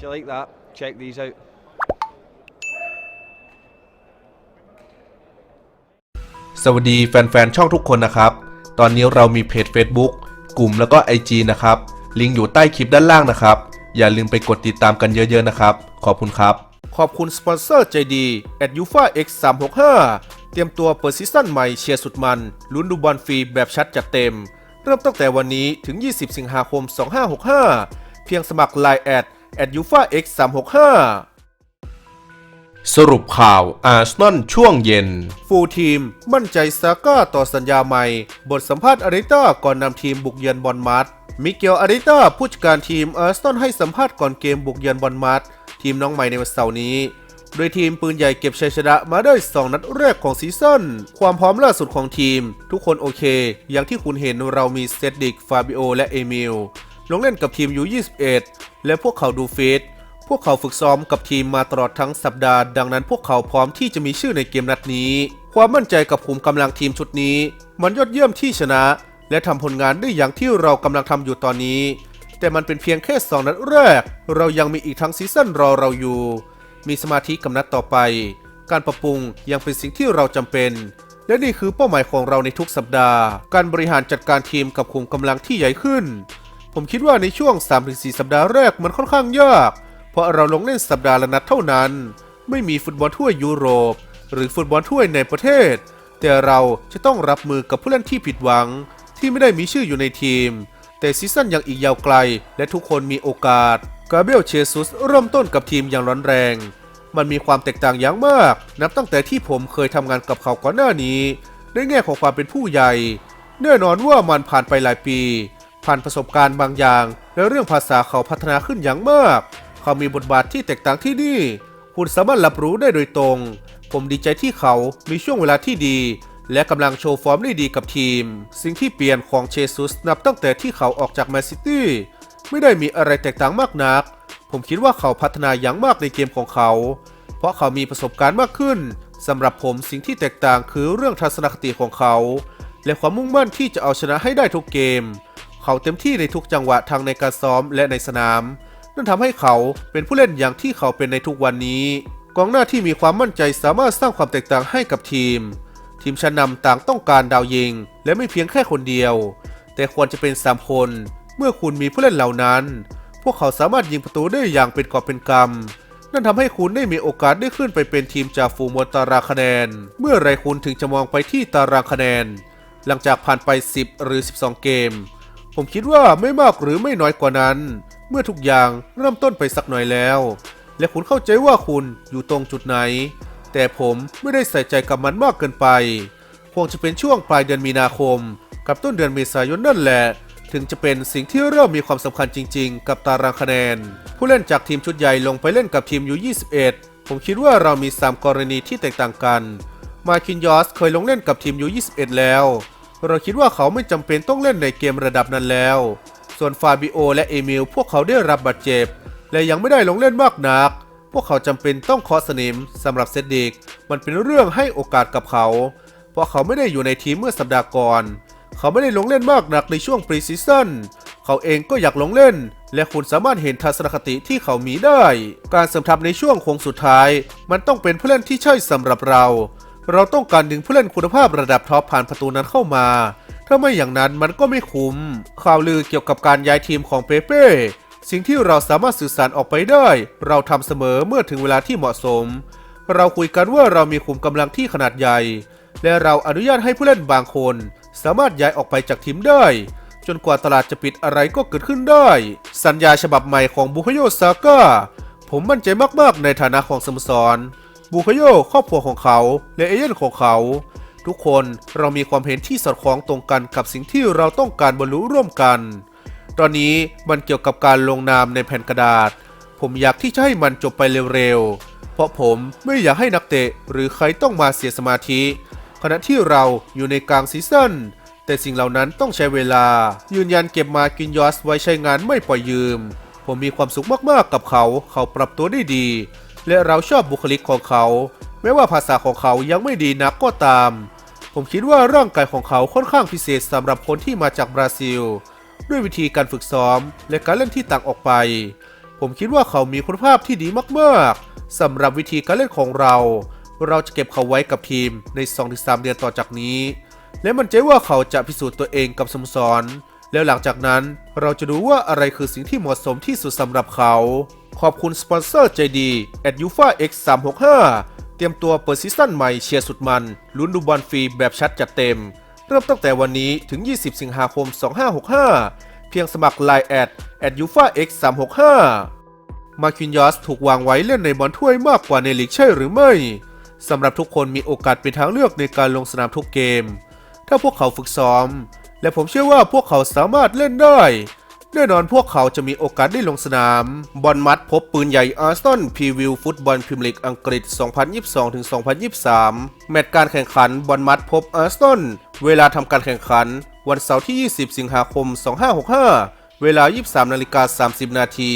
If you like that, check these out. สวัสดีแฟนๆ ช่องทุกคนนะครับ ตอนนี้เรามีเพจ Facebook กลุ่มแล้วก็ IG นะครับ ลิงก์อยู่ใต้คลิปด้านล่างนะครับ อย่าลืมไปกดติดตามกันเยอะๆนะครับ ขอบคุณครับ ขอบคุณสปอนเซอร์ใจดี at u f a x 3 6 5เตรียมตัวเปิดซีซั่นใหม่เชียร์สุดมันลุ้นดูบอลฟรีแบบชัดจัดเต็ม เริ่มตั้งแต่วันนี้ถึง 20 สิงหาคม 2565 เพียงสมัคร Line at at u f a x 3 6 5สรุปข่าวอาร์เซนอลช่วงเย็น ฟูลทีม มั่นใจซาก้าต่อสัญญาใหม่ บทสัมภาษณ์อาริต้าก่อนนำทีมบุกเยือนบอลมัดมิเกลอาริต้าผู้จัดการทีมอาร์เซนอลให้สัมภาษณ์ก่อนเกมบุกเยือนบอลมัดทีมน้องใหม่ในวันเสาร์นี้โดยทีมปืนใหญ่เก็บชัยชนะมาได้ 2 นัดแรกของซีซั่น ความพร้อมล่าสุดของทีม ทุกคนโอเค อย่างที่คุณเห็นเรามีเซดดิก ฟาบิโอ และเอมิล ลงเล่นกับทีมยู21 และพวกเขาดูฟิตพวกเขาฝึกซ้อมกับทีมมาตลอดทั้งสัปดาห์ ดังนั้นพวกเขาพร้อมที่จะมีชื่อในเกมนัดนี้ ความมั่นใจกับขุมกำลังทีมชุดนี้ มันยอดเยี่ยมที่ชนะ และทำผลงานได้อย่างที่เรากำลังทำอยู่ตอนนี้ แต่มันเป็นเพียงแค่สองนัดแรก เรายังมีอีกทั้งซีซั่นรอเราอยู่ มีสมาธิกับนัดต่อไป การปรับปรุงยังเป็นสิ่งที่เราจำเป็น และนี่คือเป้าหมายของเราในทุกสัปดาห์ การบริหารจัดการทีมกับขุมกำลังที่ใหญ่ขึ้น ผมคิดว่าในช่วง 3-4 สัปดาห์แรกมันค่อนข้างยาก เพราะเราลงเล่นสัปดาห์ละนัดเท่านั้น ไม่มีฟุตบอลถ้วยยุโรป หรือฟุตบอลถ้วยในประเทศ แต่เราจะต้องรับมือกับผู้เล่นที่ผิดหวัง ที่ไม่ได้มีชื่ออยู่ในทีม แต่ซีซั่นยังอีกยาวไกล และทุกคนมีโอกาส กาเบรียลเชซุสเริ่มต้นกับทีมอย่างร้อนแรง มันมีความแตกต่างอย่างมาก นับตั้งแต่ที่ผมเคยทำงานกับเขาก่อนหน้านี้ในแง่ของความเป็นผู้ใหญ่ แน่นอนว่ามันผ่านไปหลายปี ผ่านประสบการณ์บางอย่าง และเรื่องภาษาเขาพัฒนาขึ้นอย่างมาก เขามีบทบาทที่แตกต่างที่นี่ คุณสามารถรับรู้ได้โดยตรง ผมดีใจที่เขามีช่วงเวลาที่ดี และกำลังโชว์ฟอร์มได้ดีกับทีม สิ่งที่เปลี่ยนของเชซุสนับตั้งแต่ที่เขาออกจากแมนซิตี้ไม่ได้มีอะไรแตกต่างมากนัก ผมคิดว่าเขาพัฒนาอย่างมากในเกมของเขา เพราะเขามีประสบการณ์มากขึ้นสำหรับผมสิ่งที่แตกต่างคือเรื่องทัศนคติของเขา และความมุ่งมั่นที่จะเอาชนะให้ได้ทุกเกม เขาเต็มที่ในทุกจังหวะทั้งในการซ้อมและในสนาม นั่นทำให้เขาเป็นผู้เล่นอย่างที่เขาเป็นในทุกวันนี้ กองหน้าที่มีความมั่นใจสามารถสร้างความแตกต่างให้กับทีม ทีมชั้นนำต่างต้องการดาวยิง และไม่เพียงแค่คนเดียว แต่ควรจะเป็น 3 คน เมื่อคุณมีผู้เล่นเหล่านั้น พวกเขาสามารถยิงประตูได้อย่างเป็นกอบเป็นกำนั่นทำให้คุณได้มีโอกาสได้ขึ้นไปเป็นทีมจากฝูงบนตารางคะแนน เมื่อไรคุณถึงจะมองไปที่ตารางคะแนน หลังจากผ่านไป 10 หรือ 12 เกม ผมคิดว่าไม่มากหรือไม่น้อยกว่านั้น เมื่อทุกอย่างเริ่มต้นไปสักหน่อยแล้ว และคุณเข้าใจว่าคุณอยู่ตรงจุดไหน แต่ผมไม่ได้ใส่ใจกับมันมากเกินไป คงจะเป็นช่วงปลายเดือนมีนาคม กับต้นเดือนเมษายนนั่นแหละ ถึงจะเป็นสิ่งที่เริ่มมีความสำคัญจริง ๆ กับตารางคะแนน ผู้เล่นจากทีมชุดใหญ่ลงไปเล่นกับทีมยู21ผมคิดว่าเรามี 3 กรณีที่แตกต่างกัน มาคินยอสเคยลงเล่นกับทีมยู21แล้ว เราคิดว่าเขาไม่จำเป็นต้องเล่นในเกมระดับนั้นแล้ว ส่วนฟาบิโอและเอมิลพวกเขาได้รับบาดเจ็บ และยังไม่ได้ลงเล่นมากนัก พวกเขาจำเป็นต้องเคาะสนิมสำหรับเซดดิกมันเป็นเรื่องให้โอกาสกับเขา เพราะเขาไม่ได้อยู่ในทีมเมื่อสัปดาห์ก่อน เขาไม่ได้ลงเล่นมากนักในช่วงปรีซีซั่นเขาเองก็อยากลงเล่น และคุณสามารถเห็นทัศนคติที่เขามีได้ การเสริมทัพในช่วงโค้งสุดท้าย มันต้องเป็นผู้เล่นที่ใช่สำหรับเรา เราต้องการดึงผู้เล่นคุณภาพระดับท็อปผ่านประตูนั้นเข้ามา ถ้าไม่อย่างนั้นมันก็ไม่คุ้ม ข่าวลือเกี่ยวกับการย้ายทีมของเปเป้ สิ่งที่เราสามารถสื่อสารออกไปได้ เราทำเสมอเมื่อถึงเวลาที่เหมาะสม เราคุยกันว่าเรามีขุมกำลังที่ขนาดใหญ่ และเราอนุญาตให้ผู้เล่นบางคน สามารถย้ายออกไปจากทีมได้ จนกว่าตลาดจะปิดอะไรก็เกิดขึ้นได้ สัญญาฉบับใหม่ของบุคโยซาก้าผมมั่นใจมากๆในฐานะของสโมสร บุคโยครอบครัวของเขา และเอเย่นของเขา ทุกคนเรามีความเห็นที่สอดคล้องตรงกันกับสิ่งที่เราต้องการบรรลุร่วมกัน ตอนนี้มันเกี่ยวกับการลงนามในแผ่นกระดาษ ผมอยากที่จะให้มันจบไปเร็วๆ เพราะผมไม่อยากให้นักเตะหรือใครต้องมาเสียสมาธิ ขณะที่เราอยู่ในกลางซีซั่นแต่สิ่งเหล่านั้นต้องใช้เวลา ยืนยันเก็บมากินยอสไว้ใช้งานไม่ปล่อยยืม ผมมีความสุขมากๆกับเขา เขาปรับตัวได้ดี และเราชอบบุคลิกของเขา แม้ว่าภาษาของเขายังไม่ดีนักก็ตาม ผมคิดว่าร่างกายของเขาค่อนข้างพิเศษสำหรับคนที่มาจากบราซิล ด้วยวิธีการฝึกซ้อมและการเล่นที่ต่างออกไป ผมคิดว่าเขามีคุณภาพที่ดีมากๆสำหรับวิธีการเล่นของเรา เราจะเก็บเขาไว้กับทีมใน 2-3 เดือนต่อจากนี้ และมันใจว่าเขาจะพิสูจน์ตัวเองกับสโมสรแล้วหลังจากนั้นเราจะดูว่าอะไรคือสิ่งที่เหมาะสมที่สุดสำหรับเขา ขอบคุณสปอนเซอร์ใจดี at u f a x 3 6 5เตรียมตัวเปิดซีซั่นใหม่เชียร์สุดมันลุ้นดูบอลฟรีแบบชัดจัดเต็ม เริ่มตั้งแต่วันนี้ถึง 20 สิงหาคม 2565 เพียงสมัคร Line แอด at u f a x 3 6 5มาคินยอสถูกวางไว้เล่นในบอลถ้วยมากกว่าในลีกใช่หรือไม่สำหรับทุกคนมีโอกาสเป็นทางเลือกในการลงสนามทุกเกม ถ้าพวกเขาฝึกซ้อม และผมเชื่อว่าพวกเขาสามารถเล่นได้ แน่นอนพวกเขาจะมีโอกาสได้ลงสนาม บอลมัดพบปืนใหญ่อาร์สตันพรีวิวฟุตบอลพรีเมียร์ลีกอังกฤษ 2022-2023 แมตช์การแข่งขันบอลมัดพบอาร์สตันเวลาทำการแข่งขัน วันเสาร์ที่ 20 สิงหาคม 2565 เวลา 23นาฬิกา30 นาที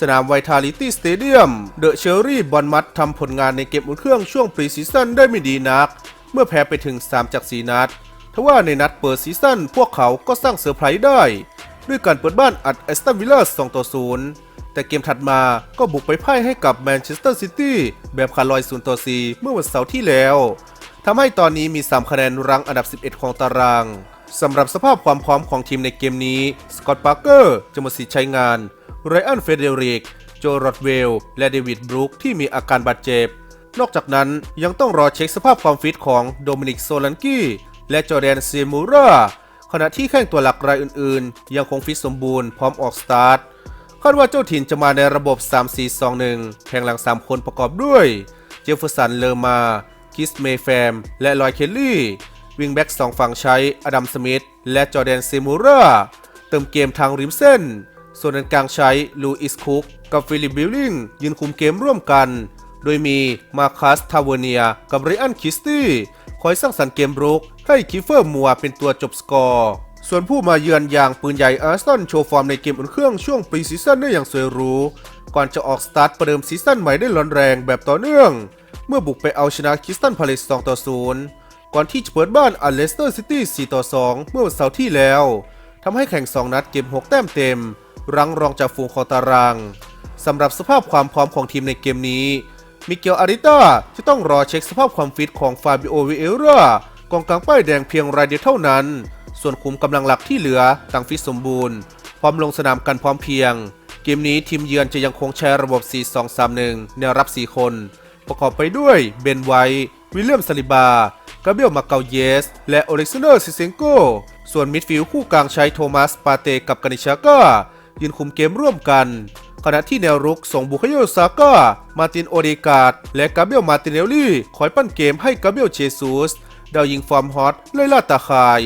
สนามไวทาลิตี้สเตเดียม เดอะเชอรี่บอลมัดทำผลงานในเกมอุ่นเครื่องช่วงปรีซีซั่นได้ไม่ดีนัก เมื่อแพ้ไปถึง 3 จาก 4 นัดทว่าในนัดเปิดซีซั่นพวกเขาก็สร้างเซอร์ไพรส์ได้ ด้วยการเปิดบ้านอัดแอสตันวิลลอร์2ต่อ0แต่เกมถัดมาก็บุกไปพ่ายให้กับแมนเชสเตอร์ซิตี้แบบขาดลอย0ต่อ4เมื่อวันเสาร์ที่แล้วทำให้ตอนนี้มี 3 คะแนนรั้งอันดับ 11 ของตารางสำหรับสภาพความพร้อมของทีมในเกมนี้ สกอตต์ปาร์เกอร์จะหมดสิทธิ์ใช้งาน ไรอัน เฟเดริก โจรอดเวล และเดวิดบรูคที่มีอาการบาดเจ็บ นอกจากนั้นยังต้องรอเช็คสภาพความฟิตของโดมินิก โซลันกี้ และจอร์แดนเซมูรา ขณะที่แข้งตัวหลักรายอื่นๆ ยังคงฟิตสมบูรณ์พร้อมออกสตาร์ทคาดว่าเจ้าถิ่นจะมาในระบบ 3-4-2-1 แข่งหลัง 3 คนประกอบด้วย เจฟเฟอร์สัน เลอร์มา คิสเมแฟม และลอยเคลลี่ วิงแบ็กสองฝั่งใช้ อดัมสมิธ และจอแดนเซมูราเติมเกมทางริมเส้น ส่วนด้านกลางใช้ ลูอิสคุก กับฟิลิปบิลลิงยืนคุมเกมร่วมกัน โดยมีมาคัสทาวเนียกับไรอันคิสตี้คอยสร้างสรรค์เกมรุกให้คิฟเฟอร์มัวเป็นตัวจบสกอร์ ส่วนผู้มาเยือนอย่างปืนใหญ่อาร์สตันโชว์ฟอร์มในเกมอุ่นเครื่องช่วงปรีซีซั่นได้อย่างสวยหรู ก่อนจะออกสตาร์ทประเดิมซีซั่นใหม่ได้ร้อนแรงแบบต่อเนื่อง เมื่อบุกไปเอาชนะคิสตันพาเลส2ต่อ0ก่อนที่จะเปิดบ้านอัลเลสเตอร์ซิตี้4ต่อ2เมื่อวันเสาร์ที่แล้วทำให้แข่ง 2 นัดเก็บ6แต้มเต็ม รั้งรองจากฝูงขอตารางสำหรับสภาพความพร้อมของทีมในเกมนี้ มิเกลอาริต้าจะต้องรอเช็คสภาพความฟิตของฟาบิโอวิเอรากองกลางป้ายแดงเพียงรายเดียวเท่านั้น ส่วนคุมกำลังหลักที่เหลือต่างฟิตสมบูรณ์ พร้อมลงสนามกันพร้อมเพียง เกมนี้ทีมเยือนจะยังคงใช้ระบบ 4-2-3-1 แนวรับ 4 คน ประกอบไปด้วยเบนไวท์วิลเลียมซาลิบากาเบียลมาเกาเยส และโอเล็กซานเดอร์ซิเซนโก ส่วนมิดฟิลด์คู่กลางใช้โทมัสปาเตกับกานิชาก้า ยืนคุมเกมร่วมกัน ขณะที่แนวรุกส่งบุคโยซาก้า มาตินโอเดกาดและกาเบียลมาตินเนลลี่คอยปั้นเกมให้กาเบียลเชซูสดาวยิงฟอร์มฮอตไล่ล่าตาคาย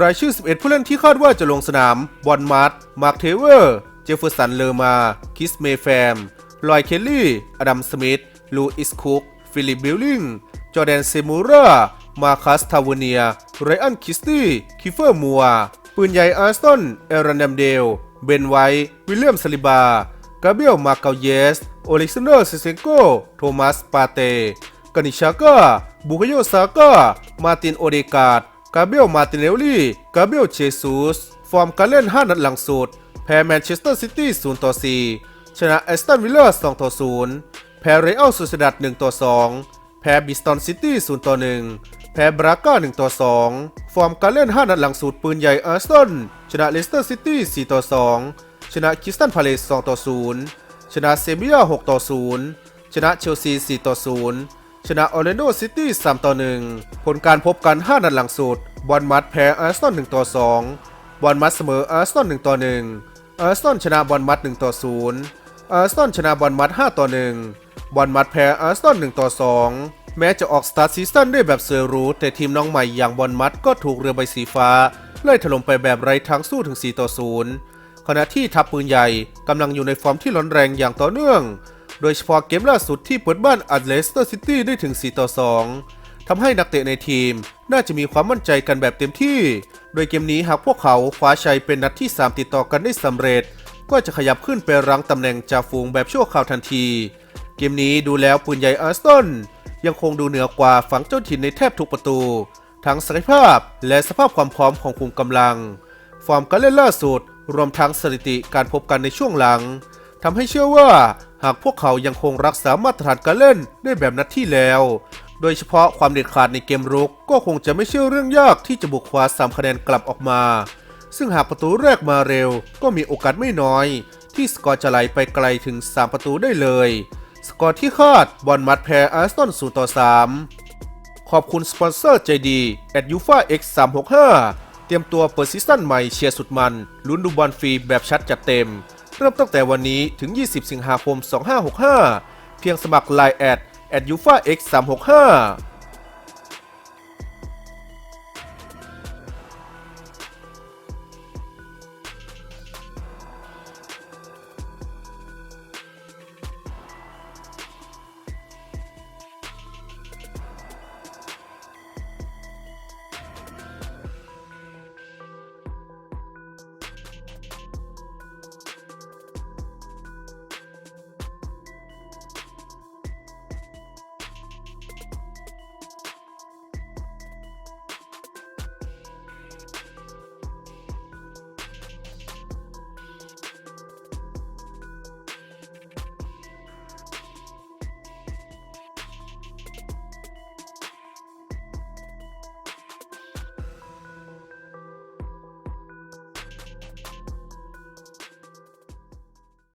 รายชื่อ 11 ผู้เล่นที่คาดว่าจะลงสนาม บอลมัดมาร์คเทเวอร์ เจฟเฟอร์สัน เลอร์มา คิสเมแฟม ลอยเคลลี่ อดัม สมิธ ลูอิส คุก ฟิลิป บิลลิง จอแดน เซมูรา มาคัส ทาวเนีย ไรอัน คิสตี้ คิฟเฟอร์ มัว ปืนใหญ่อาร์สตันเอรันดัมเดล เบนไวท์วิลเลียมซาลิบากาเบียลมาเกาเยส โอเล็กซานเดอร์ซิเซโก โทมัสปาเตกานิชาก้าบุคโยซาก้ามาตินโอเดกาดกาเบียลมาตินเนลลี่ กาเบียลเชซูส ฟอร์มการเล่น 5 นัดหลังสุด แพ้แมนเชสเตอร์ซิตี้ 0 ต่อ 4 ชนะแอสตันวิลเลอร์ 2 ต่อ 0 แพ้เรอัลซูซิดัด1ต่อ 2 แพ้บิสตันซิตี้ 0 ต่อ 1 แพ้บราก้า1ต่อ2 ฟอร์มการเล่น 5 นัดหลังสุดปืนใหญ่อาร์สตันชนะเลสเตอร์ซิตี้4ต่อ2 ชนะคิสตันพาเลส2ต่อ0 ชนะเซบียา6ต่อ0 ชนะเชลซี4ต่อ0 ชนะออร์แลนโดซิตี้3ต่อ1 ผลการพบกัน 5 นัดหลังสุดบอลมัดแพ้อาร์สตัน1ต่อ2 บอลมัดเสมออาร์สตัน1ต่อ1อาร์สตันชนะบอลมัด1ต่อ0อาร์สตันชนะบอลมัด5ต่อ1 บอลมัดแพ้อาร์สตัน1ต่อ 2 แม้จะออกสตาร์ทซีซั่นได้แบบเซอร์รูแต่ทีมน้องใหม่อย่างบอลมัดก็ถูกเรือใบสีฟ้า ไล่ถล่มไปแบบไร้ทางสู้ถึง 4 ต่อ 0 ขณะที่ทัพปืนใหญ่กำลังอยู่ในฟอร์มที่ร้อนแรงอย่างต่อเนื่อง โดยเฉพาะเกมล่าสุดที่เปิดบ้านอัดเลสเตอร์ซิตี้ได้ถึง 4 ต่อ 2 ทำให้นักเตะในทีมน่าจะมีความมั่นใจกันแบบเต็มที่ โดยเกมนี้หากพวกเขาคว้าชัยเป็นนัดที่ 3 ติดต่อกันได้สำเร็จ ก็จะขยับขึ้นไปรั้งตำแหน่งจ่าฝูงแบบชั่วคราวทันที เกมนี้ดูแล้วปืนใหญ่อาร์สตันยังคงดูเหนือกว่าฝั่งเจ้าถิ่นในแทบทุกประตู ทั้งศักยภาพและสภาพความพร้อมของคุมกำลัง ฟอร์มการเล่นล่าสุด รวมทั้งสถิติการพบกันในช่วงหลังททำให้เชื่อว่าหากพวกเขายังคงรักษามาตรฐานการเล่นได้แบบนัดที่แล้ว โดยเฉพาะความเด็ดขาดในเกมรุกก็คงจะไม่ใช่เรื่องยากที่จะบุกคว้า3คะแนนกลับออกมา ซึ่งหากประตูแรกมาเร็ว ก็มีโอกาสไม่น้อย ที่สกอร์จะไหลไปไกลถึง 3 ประตูได้เลย สกอร์ที่คาดบอลมัดแพ้อาร์เซนสูต่อ 3 ขอบคุณสปอนเซอร์ใจดีแอดยูฟา X 3 6 5เตรียมตัวเปิดซีซั่นใหม่เชียร์สุดมัน ลุ้นดูบอลฟรีแบบชัดจัดเต็ม เริ่มตั้งแต่วันนี้ถึง 20 สิงหาคม 2565 เพียงสมัคร Line แอดแอดยูฟาเอ็กซ์สามหกห้า